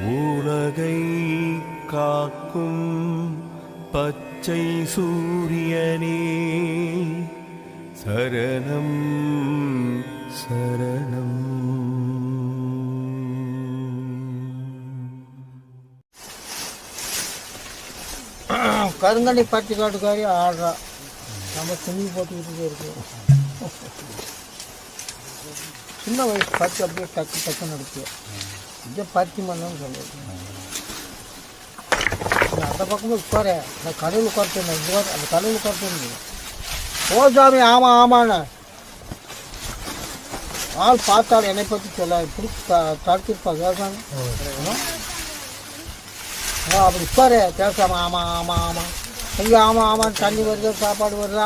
உலகை காக்கும் பச்சை சூரியனே. சரணம் சரணம். கருங்கண்ணி பட்டி காட்டுக்காரி ஆடுறா நம்ம துணி போட்டுக்கிட்டு இருக்கோம். சின்ன வயசு பத்து அப்படியே டக்கு டக்குன்னு எடுத்து இதை பருத்தி மண்ணுன்னு சொல்லுது நீ அந்த பக்கமும் உட்கார அந்த கடவுள் உட்கார்த்தேன் இந்த வாரம் அந்த கடவுள் உட்கார்த்தேன் ஓ சாமி ஆமாம் ஆமாண்ணே ஆள் பார்த்தால் என்னை பற்றி சொல்ல இப்படி தடுத்திருப்பா கேட்காங்க ஆ, அப்படி உட்காரு பேசாம ஆமா ஆமா ஆமா ஐயோ ஆமா ஆமா தண்ணி வருதா சாப்பாடு வருதா